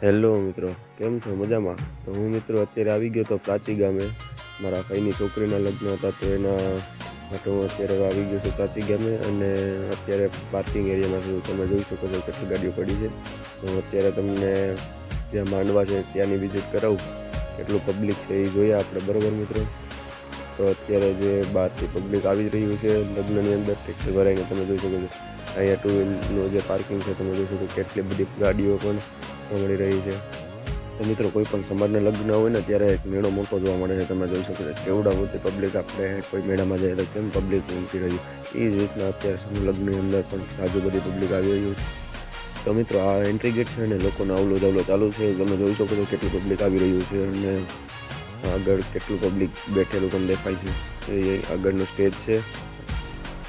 Hello મિત્રો, કેમ છો? મજામાં? તો હું મિત્રો અત્યારે આવી ગયો તો પ્રાચી ગામે. મારા ભાઈની છોકરીના લગ્ન હતા તો એના માટે હું અત્યારે આવી ગયો છું પ્રાચી ગામે અને અત્યારે પાર્કિંગ એરિયામાં છું. તમે જોઈ શકો છો કેટલી ગાડીઓ પડી છે. હું અત્યારે તમને જ્યાં માંડવા છે, ત્યાંની વિઝિટ કરાવું. કેટલું પબ્લિક છે એ જોઈએ આપણે, બરાબર મિત્રો? તો અત્યારે જે બહારથી પબ્લિક આવી રહ્યું છે લગ્નની અંદર, ટેક્સી ભરાઈને તમે જોઈ શકો છો. અહીંયા ટુ વ્હીલનું જે પાર્કિંગ છે, તમે જોઈ શકો કેટલી બધી ગાડીઓ પણ મળી રહી છે. તો મિત્રો, કોઈ પણ સમાજના લગ્ન હોય ને, ત્યારે એક મેળો મોટો જોવા મળે છે. તમે જોઈ શકો છો, કેવડા મોટી પબ્લિક આપણે કોઈ મેળામાં જાય તો કેમ પબ્લિક ઉમટી રહ્યું? એ જ રીતના અત્યારે લગ્નની અંદર પણ સાજુ બધી પબ્લિક આવી રહ્યું છે. તો મિત્રો, આ એન્ટ્રી ગેટ છે અને લોકોનો આવલો જાવલો ચાલુ છે. તમે જોઈ શકો છો કેટલું પબ્લિક આવી રહ્યું છે અને આગળ કેટલું પબ્લિક બેઠેલું પણ દેખાય છે. એ આગળનો સ્ટેજ છે.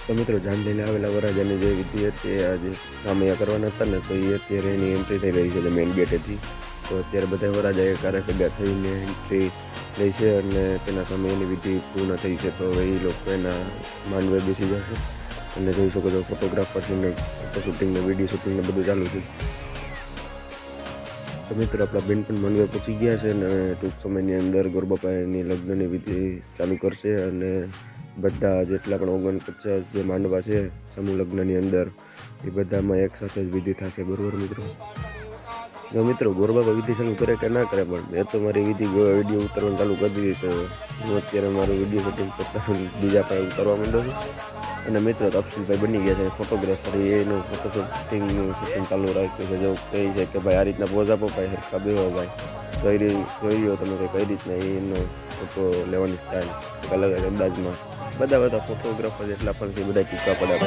તો મિત્રો જાન લઈને આવેલા વરાજાની જે વિધિ હતી આજે સામૈયા કરવાના હતા ને, તો એ અત્યારે એની એન્ટ્રી થઈ રહી છે મેઇન ગેટેથી તો અત્યારે બધા વરાજા એકારે ભેગા થઈને એન્ટ્રી લઈ છે અને તેના સામે એની વિધિ પૂર્ણ થઈ છે. તો એ લોકો એના માનવે બેસી જશે અને જોઈ શકો છો ફોટોગ્રાફરને ફોટો શૂટિંગ ને વીડિયો શૂટિંગ ને બધું ચાલુ છે. તો મિત્રો આપણા બેન પણ માંડવે પહોંચી ગયા છે અને ટૂંક સમયની અંદર ગોરબાપાની લગ્નની વિધિ ચાલુ કરશે અને બધા જેટલા પણ ઓગણપચાસ જે માંડવા છે સમૂહ લગ્નની અંદર, એ બધામાં એક સાથે જ વિધિ થશે. બરોબર મિત્રો. જો મિત્રો ગોરબાબા વિધિ ચાલુ કરે કે ના કરે પણ મેં તો મારી વિધિ વીડિયો ઉતારવાનું ચાલુ કરી દીધી તો હું અત્યારે મારું વીડિયો શૂટિંગ કરતા બીજા પણ ઉતારવા માંડ્યો છું. અને મિત્રો, તપસીલભાઈ બની ગયા છે ફોટોગ્રાફર એનું ફોટોશૂટિંગનું શૂટિંગ ચાલુ રાખ્યું છે. જો કહે છે કે ભાઈ આ રીતના પોઝ આપો, ભાઈ હરખા બેહો ભાઈ. કઈ રીત જોઈ રહ્યો તમે કઈ રીતના એનો ફોટો લેવાની સ્ટાઇલ અલગ અલગ અંદાજમાં. બધા બધા ફોટોગ્રાફર જેટલા પણ છે, બધા ચૂકા પડ્યા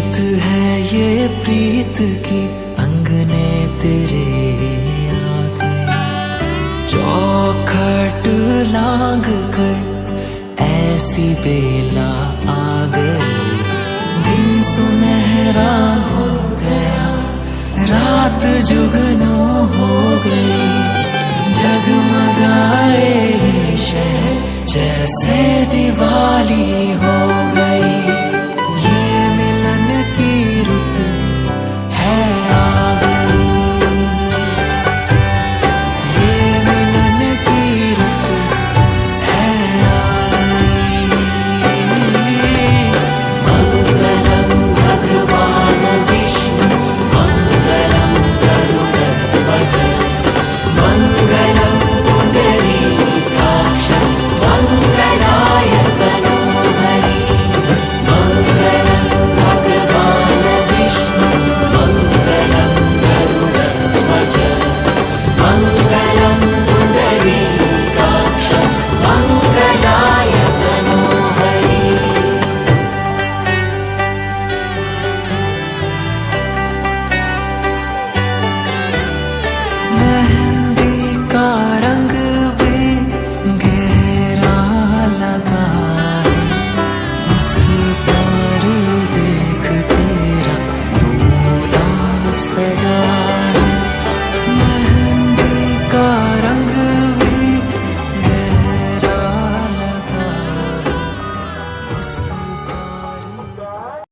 रीत है ये प्रीत की अंगने तेरे आ गए चौखट लांग कर ऐसी बेला आ गई। दिन सुनहरा हो गया, रात जुगनू